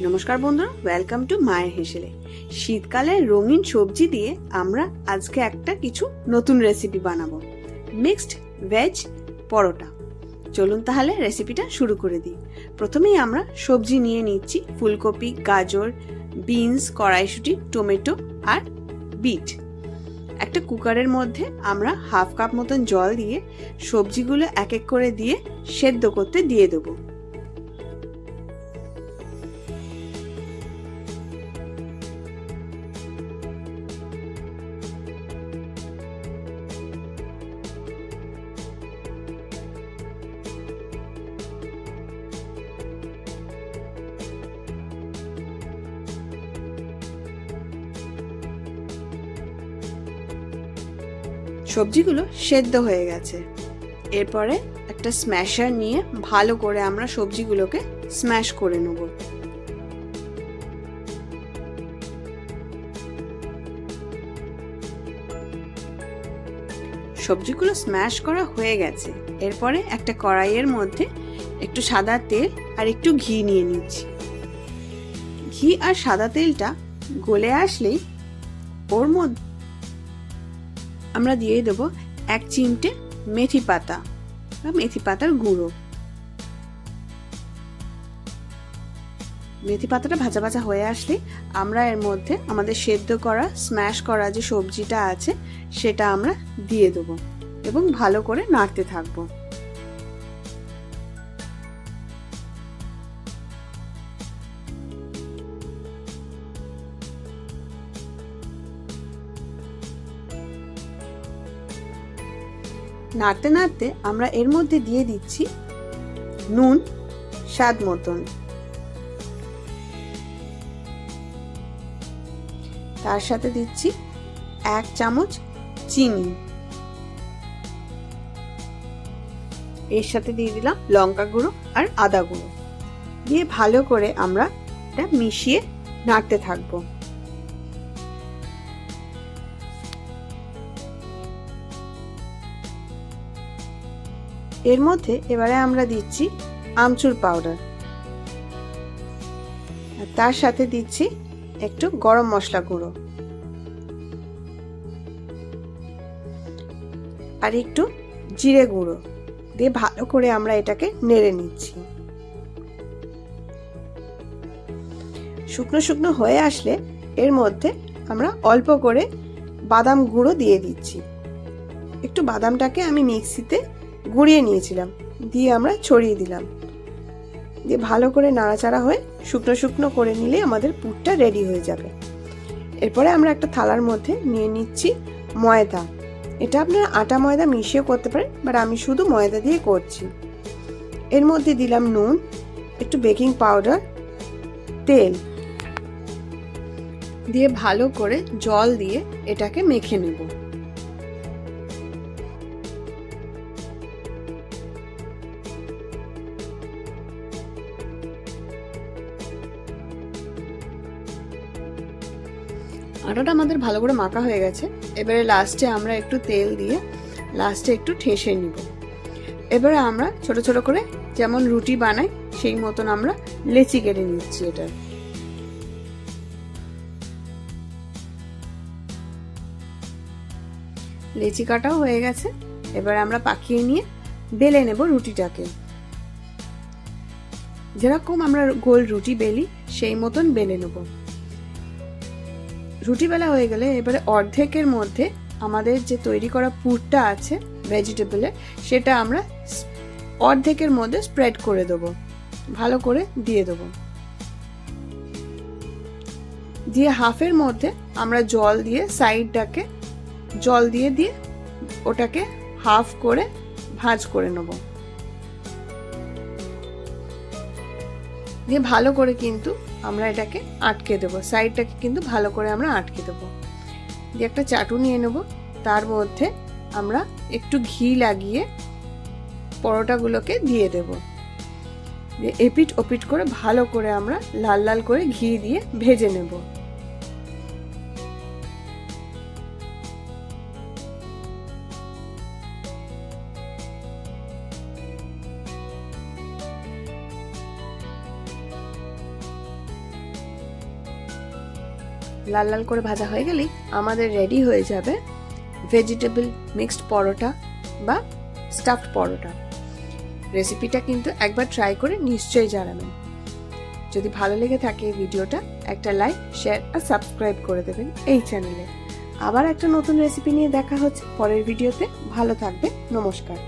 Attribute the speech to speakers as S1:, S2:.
S1: নমস্কার বন্ধুরা welcome to মায়ের হেসেলে। শীতকালে রঙিন সবজি দিয়ে আমরা আজকে একটা কিছু নতুন রেসিপি বানাবো। Mixed veg paratha. চলুন তাহলে রেসিপিটা শুরু করে দিই। প্রথমেই আমরা সবজি নিয়ে নিচ্ছি, ফুলকপি, গাজর বিনস কড়াইশুটি, টমেটো আর বিট। একটা কুকারের মধ্যে আমরা হাফ কাপ মতন জল দিয়ে সবজিগুলো এক এক করে দিয়ে সেদ্ধ করতে দিয়ে দেবো। সবজিগুলো সেদ্ধ হয়ে গেছে। এরপরে একটা স্ম্যাশার নিয়ে ভালো করে আমরা সবজিগুলোকে স্ম্যাশ করে নেব। সবজিগুলো স্ম্যাশ করা হয়ে গেছে। এরপরে একটা কড়াইয়ের মধ্যে একটু সাদা তেল আর একটু ঘি নিয়ে নিচ্ছি। ঘি আর সাদা তেলটা গলে আসলেই ওর মধ্যে আমরা দিয়ে দেবো এক চিমটে মেথি পাতা বা মেথি পাতার গুঁড়ো। মেথি পাতাটা ভাজা ভাজা হয়ে আসলে আমরা এর মধ্যে আমাদের সেদ্ধ করা স্ম্যাশ করা যে সবজিটা আছে, সেটা আমরা দিয়ে দেবো এবং ভালো করে নাড়তে থাকব। নাড়তে নাড়তে আমরা এর মধ্যে দিয়ে দিচ্ছি নুন, স্বাদ মতন। তার সাথে দিচ্ছি এক চামচ চিনি। এর সাথে দিয়ে দিলাম লঙ্কা গুঁড়ো আর আদা গুঁড়ো। দিয়ে ভালো করে আমরা এটা মিশিয়ে নাড়তে থাকব। এর মধ্যে এবারে আমরা দিচ্ছি আমচুর পাউডার আর তার সাথে দিচ্ছি একটু গরম মশলা গুঁড়ো। আর একটু জিরে গুঁড়ো দিয়ে ভালো করে আমরা এটাকে নেড়ে নিচ্ছি। শুকনো শুকনো হয়ে আসলে এর মধ্যে আমরা অল্প করে বাদাম গুঁড়ো দিয়ে দিচ্ছি। একটু বাদামটাকে আমি মিক্সিতে গুঁড়িয়ে নিয়েছিলাম, দিয়ে আমরা ছড়িয়ে দিলাম। দিয়ে ভালো করে নাড়াচাড়া হয়ে শুকনো শুকনো করে নিলে আমাদের পুরটা রেডি হয়ে যাবে। এরপরে আমরা একটা থালার মধ্যে নিয়ে নিচ্ছি ময়দা। এটা আপনারা আটা ময়দা মিশিয়ে করতে পারেন বাট আমি শুধু ময়দা দিয়ে করছি। এর মধ্যে দিলাম নুন, একটু বেকিং পাউডার, তেল। দিয়ে ভালো করে জল দিয়ে এটাকে মেখে নেব। আটাটা আমাদের ভালো করে মাখা হয়ে গেছে। এবারে লাস্টে আমরা একটু তেল দিয়ে লাস্টে একটু ঠেসে নিব। এবারে আমরা ছোট ছোট করে যেমন রুটি বানাই, সেই মতন আমরা লেচি কেটে নিচ্ছি এটা। লেচি কাটাও হয়ে গেছে। এবারে আমরা পাকিয়ে নিয়ে বেলে নেব রুটিটাকে। যেরকম আমরা গোল রুটি বেলি, সেই মতন বেলে নেব। রুটি বেলা হয়ে গেলে এবারে অর্ধেকের মধ্যে আমাদের যে তৈরি করা পুরটা আছে ভেজিটেবলের সেটা আমরা অর্ধেকের মধ্যে স্প্রেড করে দেবো। ভালো করে দিয়ে দেবো। দিয়ে হাফের মধ্যে আমরা জল দিয়ে সাইডটাকে, জল দিয়ে দিয়ে ওটাকে হাফ করে ভাজ করে নেব। দিয়ে ভালো করে কিন্তু আমরা এটাকে আটকে দেব। সাইডটাকে কিন্তু ভালো করে আমরা আটকে দেবো। দিয়ে একটা চাটু নিয়ে নেব। তার মধ্যে আমরা একটু ঘি লাগিয়ে পরোটাগুলোকে দিয়ে দেব। এপিট ওপিট করে ভালো করে আমরা লাল লাল করে ঘি দিয়ে ভেজে নেব। লাল লাল করে ভাজা হয়ে গেলেই আমাদের রেডি হয়ে যাবে ভেজিটেবল মিক্সড পরোটা বা স্টাফড পরোটা। রেসিপিটা কিন্তু একবার ট্রাই করে নিশ্চয়ই জানাবেন। যদি ভালো লেগে থাকে ভিডিওটা একটা লাইক শেয়ার আর সাবস্ক্রাইব করে দেবেন এই চ্যানেলে আবার একটা নতুন রেসিপি নিয়ে দেখা হচ্ছে পরের ভিডিওতে ভালো থাকবে নমস্কার।